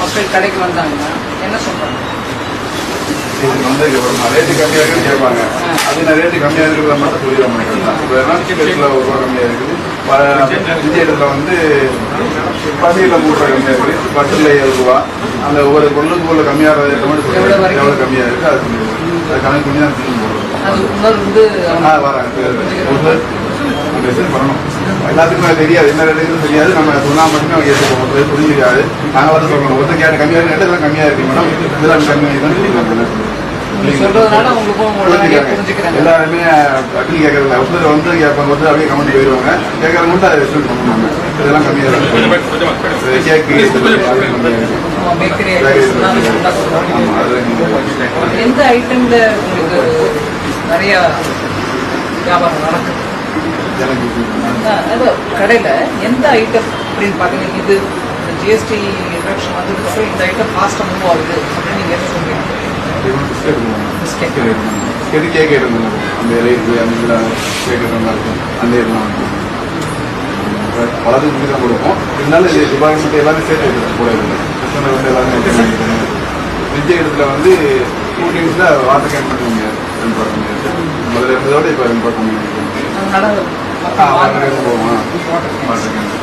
மக்கள் கடைக்கு வந்தாங்கன்னா என்ன வந்து ரேட்டு கம்மியாக இருக்குன்னு கேட்பாங்க. அது நான் ரேட்டு கம்மியாக இருக்கிறத மட்டும் சொல்லிட மாட்டேன் இப்போ ரேட்டில் ஒரு ரூபா கம்மியாக இருக்குது. ப- விஜயத்தில் வந்து பசியில் மூணு ரூபா கம்மியாக இருக்குது. பட்டில் ஏழு ரூபா. அந்த ஒவ்வொரு பொருளுக்கு உள்ள கம்மியாக ரேட்டை மட்டும்? எவ்வளோ கம்மியாக இருக்குது அது கணக்கு பண்ணி தான் திரும்பி போடுறோம் வராங்க. மெசேஜ் பண்ணணும் எல்லாத்துக்குமே தெரியாது. என்ன ரேட்டுன்னு தெரியாது. நம்ம சொன்னா மட்டுமே அவங்க ஏற்றுக்கோம் ஒரு பேர் புரிஞ்சுக்காது நாங்கள் வந்து சொல்லணும் ஒருத்தர் கேட்ட கம்மியாக இருக்கு இதெல்லாம் கம்மியாக இருக்கு மேடம். இதெல்லாம் கம்மியாக எல்லாருமே அப்படி கேட்கறதில்ல ஒருத்தர் வந்து கேட்பாங்க ஒருத்தர் அப்படியே கமெண்ட் போயிடுவாங்க. கேட்கறவங்க மட்டும் அதை பண்ணுவாங்க. இதெல்லாம் கம்மியாக இருக்கு. கேக்கு எந்த ஐட்டம்ல உங்களுக்கு நிறைய வியாபாரம் நடக்குது? கடையில எந்த ஐட்டம் அப்படின்னு பாத்தீங்கன்னா இது ஜிஎஸ்டி ரிடக்ஷன் வந்ததுக்கப்புறம் இந்த ஐட்டம் ஃபாஸ்ட்டாக மூவ் ஆகுது அப்படின்னு நீங்க என்ன பிஸ்கெட் பிஸ்கெட் கேக் எடுக்கணும் அந்த ரேட்டு அந்த இதில் கேக் நல்லா இருக்கும். அந்த இதெல்லாம் பலத்துக்கு முன்னாடி தான் கொடுப்போம். இருந்தாலும் இது டிபார்ட்மெண்ட் எல்லாமே சேர்த்து எடுத்துருக்கோம் கூட இல்லை. வந்து எல்லாமே விஜய் இடத்துல வந்து டூ டீம்ஸில் வாட்டர் கேன் பண்ண முடியாது பண்ண முடியாது முதல்ல இருந்ததோட இப்போ ரன் பண்ண முடியாது அதனால ஆ வாட்டர் கேன் போவோம் வாட்டர் கேன்